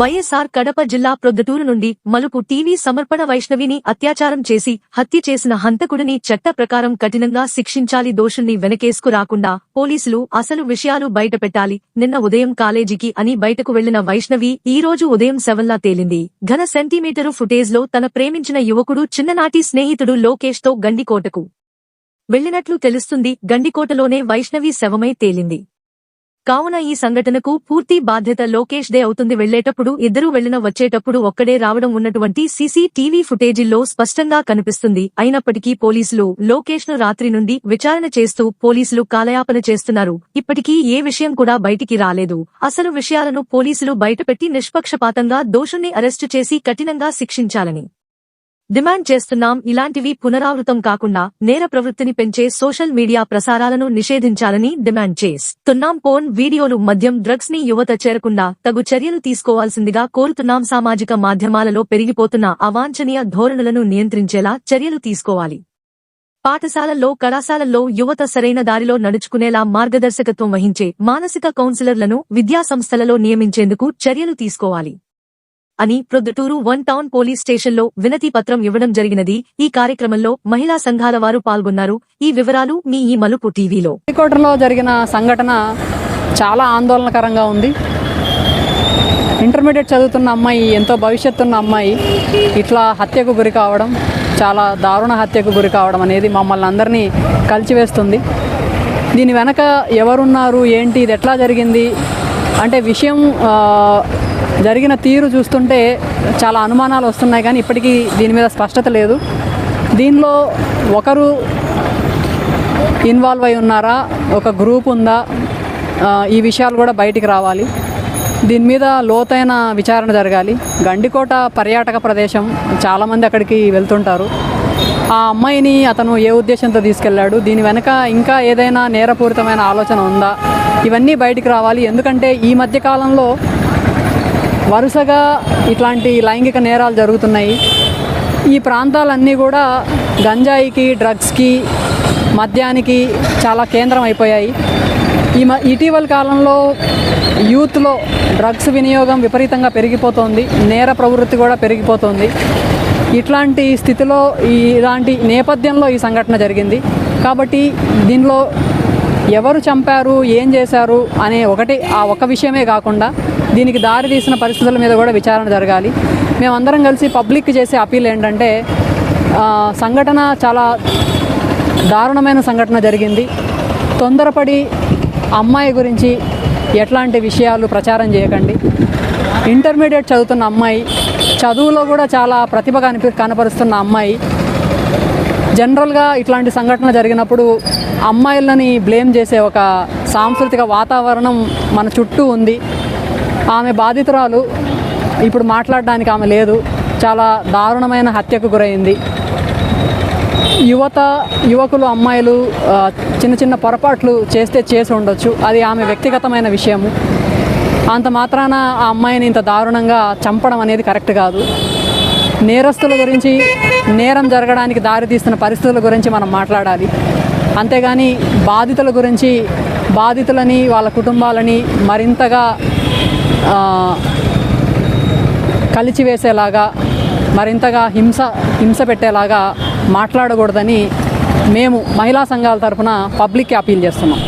వైఎస్ఆర్ కడప జిల్లా ప్రొద్దుటూరు నుండి మలుపు టీవీ సమర్పణ వైష్ణవిని అత్యాచారం చేసి హత్య చేసిన హంతకుడిని చట్ట ప్రకారం కఠినంగా శిక్షించాలి దోషుణ్ణి వెనకేసుకు రాకుండా పోలీసులు అసలు విషయాలు బయటపెట్టాలి. నిన్న ఉదయం కాలేజీకి అని బయటకు వెళ్ళిన వైష్ణవి ఈ రోజు ఉదయం సెవెన్లా తేలింది. ఘన సెంటీమీటరు ఫుటేజ్లో తన ప్రేమించిన యువకుడు చిన్ననాటి స్నేహితుడు లోకేష్తో గండికోటకు వెళ్ళినట్లు తెలుస్తుంది. గండికోటలోనే వైష్ణవి శవమై తేలింది. కావున ఈ సంఘటనకు పూర్తి బాధ్యత లోకేష్ దే అవుతుంది. వెళ్ళేటప్పుడు ఇద్దరు వెళ్ళిన వచ్చేటప్పుడు ఒక్కడే రావడం ఉన్నటువంటి సీసీటీవీ ఫుటేజీల్లో స్పష్టంగా కనిపిస్తుంది. అయినప్పటికీ పోలీసులు లోకేష్ను రాత్రి నుండి విచారణ చేస్తూ పోలీసులు కాలయాపన చేస్తున్నారు. ఇప్పటికీ ఏ విషయం కూడా బయటికి రాలేదు. అసలు విషయాలను పోలీసులు బయటపెట్టి నిష్పక్షపాతంగా దోషుణ్ణి అరెస్టు చేసి కఠినంగా శిక్షించాలని డిమాండ్ చేస్తున్నాం. ఇలాంటివి పునరావృతం కాకుండా నేర ప్రవృత్తిని పెంచే సోషల్ మీడియా ప్రసారాలను నిషేధించాలని డిమాండ్ చేస్తున్నాం. పోన్ వీడియోలు మద్యం డ్రగ్స్ని యువత చేరకుండా తగు చర్యలు తీసుకోవాల్సిందిగా కోరుతున్నాం. సామాజిక మాధ్యమాలలో పెరిగిపోతున్న అవాంఛనీయ ధోరణులను నియంత్రించేలా చర్యలు తీసుకోవాలి. పాఠశాలల్లో కళాశాలల్లో యువత సరైన దారిలో నడుచుకునేలా మార్గదర్శకత్వం వహించే మానసిక కౌన్సిలర్లను విద్యా సంస్థలలో నియమించేందుకు చర్యలు తీసుకోవాలి. అని ప్రొద్దుటూరు వన్ టౌన్ పోలీస్ స్టేషన్లో వినతి పత్రం ఇవ్వడం జరిగినది. ఈ కార్యక్రమంలో మహిళా సంఘాల వారు పాల్గొన్నారు. ఈ వివరాలు మీ ఈ మలుపు టీవీలో. హెలికాప్టర్లో జరిగిన సంఘటన చాలా ఆందోళనకరంగా ఉంది. ఇంటర్మీడియట్ చదువుతున్న అమ్మాయి ఎంతో భవిష్యత్తు ఉన్న అమ్మాయి ఇట్లా హత్యకు గురి కావడం చాలా దారుణ హత్యకు గురి కావడం అనేది మమ్మల్ని అందరినీ కలిచివేస్తుంది. దీని వెనక ఎవరున్నారు ఏంటి ఇది ఎట్లా జరిగింది? అంటే విషయం జరిగిన తీరు చూస్తుంటే చాలా అనుమానాలు వస్తున్నాయి కానీ ఇప్పటికీ దీని మీద స్పష్టత లేదు. దీనిలో ఒకరు ఇన్వాల్వ్ అయి ఉన్నారా? ఒక గ్రూప్ ఉందా? ఈ విషయాలు కూడా బయటికి రావాలి. దీని మీద లోతైన విచారణ జరగాలి. గండికోట పర్యాటక ప్రదేశం చాలామంది అక్కడికి వెళ్తుంటారు. ఆ అమ్మాయిని అతను ఏ ఉద్దేశంతో తీసుకెళ్ళాడు? దీని వెనక ఇంకా ఏదైనా నేరపూరితమైన ఆలోచన ఉందా? ఇవన్నీ బయటికి రావాలి. ఎందుకంటే ఈ మధ్య కాలంలో వరుసగా ఇట్లాంటి లైంగిక నేరాలు జరుగుతున్నాయి. ఈ ప్రాంతాలన్నీ కూడా గంజాయికి డ్రగ్స్కి మద్యానికి చాలా కేంద్రం అయిపోయాయి. ఈ మ ఇటీవల కాలంలో యూత్లో డ్రగ్స్ వినియోగం విపరీతంగా పెరిగిపోతోంది. నేర ప్రవృత్తి కూడా పెరిగిపోతోంది. ఇట్లాంటి స్థితిలో ఈ ఇలాంటి నేపథ్యంలో ఈ సంఘటన జరిగింది. కాబట్టి దీనిలో ఎవరు చంపారు ఏం చేశారు అనే ఒకటి ఆ ఒక విషయమే కాకుండా దీనికి దారి తీసిన పరిస్థితుల మీద కూడా విచారణ జరగాలి. మేమందరం కలిసి పబ్లిక్ చేసే అపీల్ ఏంటంటే సంఘటన చాలా దారుణమైన సంఘటన జరిగింది. తొందరపడి అమ్మాయి గురించి ఎట్లాంటి విషయాలు ప్రచారం చేయకండి. ఇంటర్మీడియట్ చదువుతున్న అమ్మాయి చదువులో కూడా చాలా ప్రతిభ కనిపి కనపరుస్తున్న అమ్మాయి జనరల్గా ఇట్లాంటి సంఘటన జరిగినప్పుడు అమ్మాయిలని బ్లేమ్ చేసే ఒక సాంస్కృతిక వాతావరణం మన చుట్టూ ఉంది. ఆమె బాధితురాలు ఇప్పుడు మాట్లాడడానికి ఆమె లేదు. చాలా దారుణమైన హత్యకు గురైంది. యువత యువకులు అమ్మాయిలు చిన్న చిన్న పొరపాట్లు చేస్తే చేసి ఉండొచ్చు. అది ఆమె వ్యక్తిగతమైన విషయము. అంత మాత్రాన ఆ అమ్మాయిని ఇంత దారుణంగా చంపడం అనేది కరెక్ట్ కాదు. నేరస్తుల గురించి నేరం జరగడానికి దారితీస్తున్న పరిస్థితుల గురించి మనం మాట్లాడాలి. అంతేగాని బాధితుల గురించి బాధితులని వాళ్ళ కుటుంబాలని మరింతగా కలిచివేసేలాగా మరింతగా హింస హింస పెట్టేలాగా మాట్లాడకూడదని మేము మహిళా సంఘాల తరఫున పబ్లిక్కి అపీల్ చేస్తున్నాం.